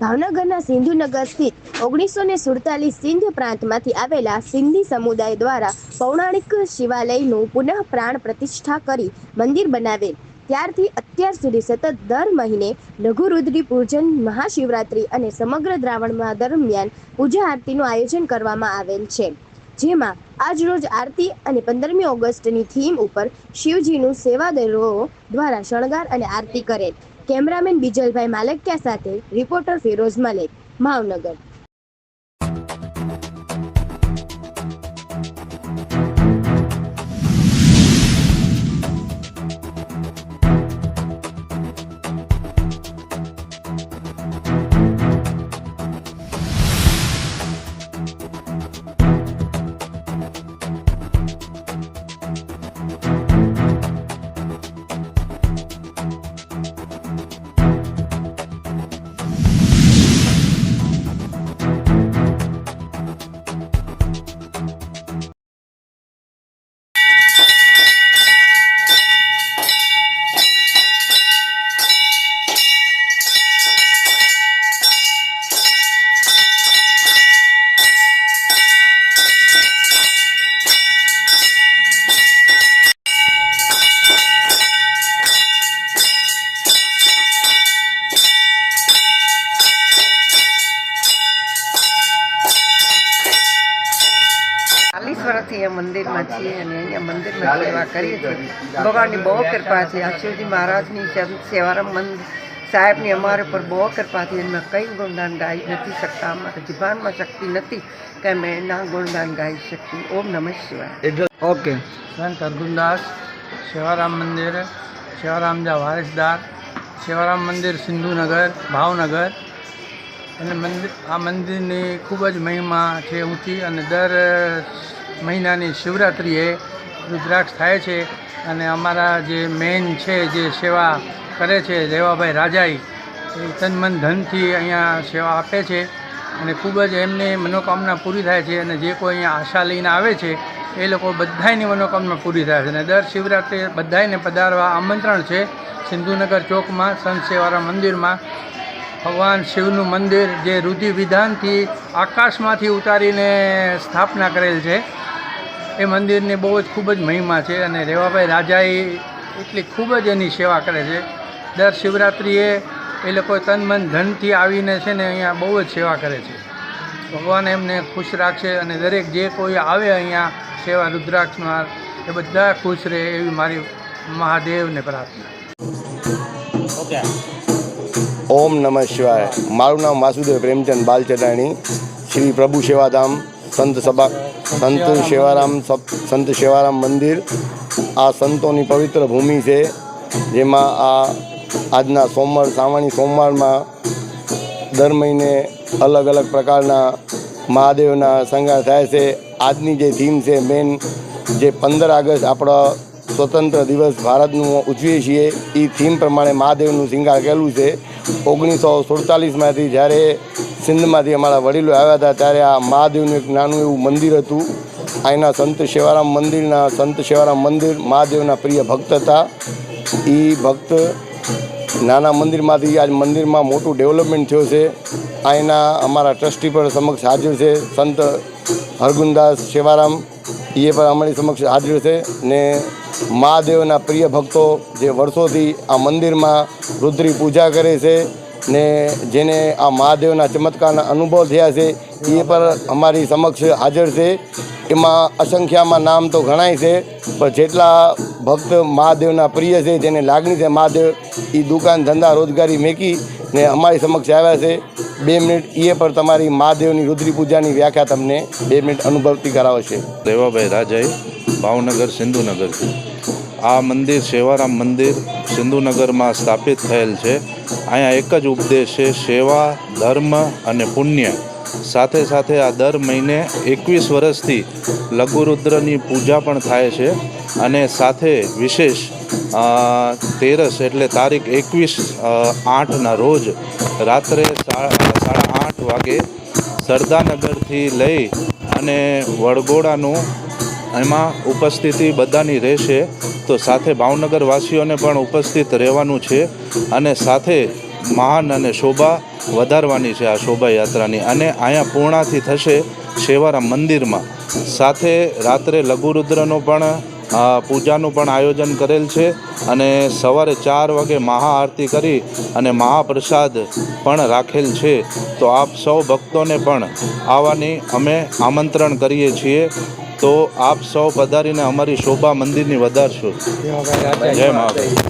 ભાવનગરના સિંધુનગર સ્થિત ઓગણીસો ને સુડતાલીસ સિંધ પ્રાંતમાંથી આવેલા સિંધી સમુદાય દ્વારા પૌરાણિક શિવાલયનું પુનઃ પ્રાણ પ્રતિષ્ઠા કરી મંદિર બનાવેલ. ત્યારથી અત્યાર સુધી સતત દર મહિને લઘુરુદ્રી પૂજન, મહાશિવરાત્રિ અને સમગ્ર દ્રાવણમાં દરમિયાન પૂજા આરતીનું આયોજન કરવામાં આવેલ છે. જેમાં આજ રોજ આરતી અને પંદરમી ઓગસ્ટની થીમ ઉપર શિવજીનું સેવાદરો દ્વારા શણગાર અને આરતી કરેલ. કેમેરામેન બીજલભાઈ માલકિયા સાથે રિપોર્ટર ફિરોઝ મલેક ભાવનગર. આ મંદિરમાં છીએ અને અહીંયા મંદિરમાં સેવા કરીએ છીએ. ભગવાનની બહુ કૃપા છે. આ શિવજી મહારાજની સેવારામ મંદિર સાહેબની અમારે પર બહુ કૃપા છે એમાં કંઈ ગુણગાન ગાઈ નથી શકતા. અમારે જીભાનમાં શક્તિ નથી કે અમે એના ગુણગાન ગાઈ શકીએ. ઓમ નમઃ શિવાય. ઓકે. સંત અર્જુનદાસ સેવારામ મંદિર સેવારામજા વારસદાર સેવારામ મંદિર સિંધુનગર ભાવનગર અને મંદિર આ મંદિરની ખૂબ જ મહિમા છે ઊંચી અને દર મહિનાની શિવરાત્રિએ રુદ્રાક્ષ થાય છે અને અમારા જે મેન છે જે સેવા કરે છે રેવાભાઈ રાજાઈ, એ તન મન ધનથી અહીંયા સેવા આપે છે અને ખૂબ જ એમની મનોકામના પૂરી થાય છે અને જે કોઈ અહીંયા આશા લઈને આવે છે, એ લોકો બધાયની મનોકામના પૂરી થાય છે અને દર શિવરાત્રિએ બધાયને પધારવા આમંત્રણ છે સિંધુનગર ચોકમાં સંત સેવારા મંદિરમાં. ભગવાન શિવનું મંદિર જે રુધિ વિધાનથી આકાશમાંથી ઉતારીને સ્થાપના કરેલ છે, એ મંદિરની બહુ જ ખૂબ જ મહિમા છે અને રેવાભાઈ રાજાએ એટલી ખૂબ જ એની સેવા કરે છે. દર શિવરાત્રિએ એ લોકો તન મન ધનથી આવીને છે ને અહીંયા બહુ જ સેવા કરે છે. ભગવાન એમને ખુશ રાખશે અને દરેક જે કોઈ આવે અહીંયા સેવા રુદ્રાક્ષમાં, એ બધા ખુશ રહે એવી મારી મહાદેવને પ્રાર્થના. ઓમ નમઃ શિવાય. મારું નામ વાસુદેવ પ્રેમચંદ બાલચટાણી. શ્રી પ્રભુ સેવાધામ, સંત સભા, સંત સેવારામ સંત સેવારામ મંદિર. આ સંતોની પવિત્ર ભૂમિ છે, જેમાં આ આજના સોમવાર, સાવણી સોમવારમાં દર મહિને અલગ અલગ પ્રકારના મહાદેવના શૃંગાર થાય છે. આજની જે થીમ છે મેન જે પંદર આગસ્ટ આપણો સ્વતંત્ર દિવસ ભારતનું ઉજવીએ છીએ. એ થીમ પ્રમાણે મહાદેવનું સિંગાર કરેલું છે. ઓગણીસો સુડતાલીસમાંથી જ્યારે સિંધમાંથી અમારા વડીલો આવ્યા હતા ત્યારે આ મહાદેવનું એક નાનું એવું મંદિર હતું. અહીંના સંત સેવારામ મંદિરના સંત સેવારામ મંદિર મહાદેવના પ્રિય ભક્ત હતા. એ ભક્ત નાના મંદિરમાંથી આજ મંદિરમાં મોટું ડેવલપમેન્ટ થયું છે. અહીંના અમારા ટ્રસ્ટી પણ સમક્ષ હાજર છે. સંત હરગુનદાસ સેવારામ એ પણ અમારી સમક્ષ હાજર છે ને મહાદેવના પ્રિય ભક્તો જે વર્ષોથી આ મંદિરમાં રુદ્રી પૂજા કરે છે ને જેને આ મહાદેવના ચમત્કારના અનુભવ થયા છે, એ પણ અમારી સમક્ષ હાજર છે. એમાં અસંખ્યામાં નામ તો ઘણાય છે, પણ જેટલા ભક્ત મહાદેવના પ્રિય છે, જેને લાગણી છે મહાદેવ એ દુકાન ધંધા રોજગારી મેકી ને અમારી સમક્ષ આવ્યા છે. બે મિનિટ એ પણ તમારી મહાદેવની રુદ્રી પૂજાની વ્યાખ્યા તમને બે મિનિટ અનુભવતી કરાવશે. દેવાભાઈ રાજાઈ, ભાવનગર સિંધુનગરથી. આ મંદિર સેવારામ મંદિર સિંધુનગરમાં સ્થાપિત થયેલ છે. અહીંયા એક જ ઉપદેશ છે, સેવા, ધર્મ અને પુણ્ય. સાથે સાથે આ દર મહિને એકવીસ વર્ષથી લઘુરુદ્રની પૂજા પણ થાય છે અને સાથે વિશેષ તેરસ એટલે તારીખ એકવીસ આઠના રોજ રાત્રે સાડા આઠ વાગે સરદારનગરથી લઈ અને વડગોડાનું એમાં ઉપસ્થિતિ બધાની રહેશે. તો સાથે ભાવનગર વાસીઓને પણ ઉપસ્થિત રહેવાનું છે અને સાથે મહાન અને શોભા વધારવાની છે આ શોભાયાત્રાની. અને અહીંયા પૂર્ણાથી થશે શેવારામ મંદિરમાં. સાથે રાત્રે લઘુરુદ્રનો પણ પૂજાનું પણ આયોજન કરેલ છે અને સવારે ચાર વાગે મહાઆરતી કરી અને મહાપ્રસાદ પણ રાખેલ છે. તો આપ સૌ ભક્તોને પણ આવવાની અમે આમંત્રણ કરીએ છીએ. તો આપ સૌ પધારીને અમારી શોભા મંદિરની વધારશો. જય મહાકાળ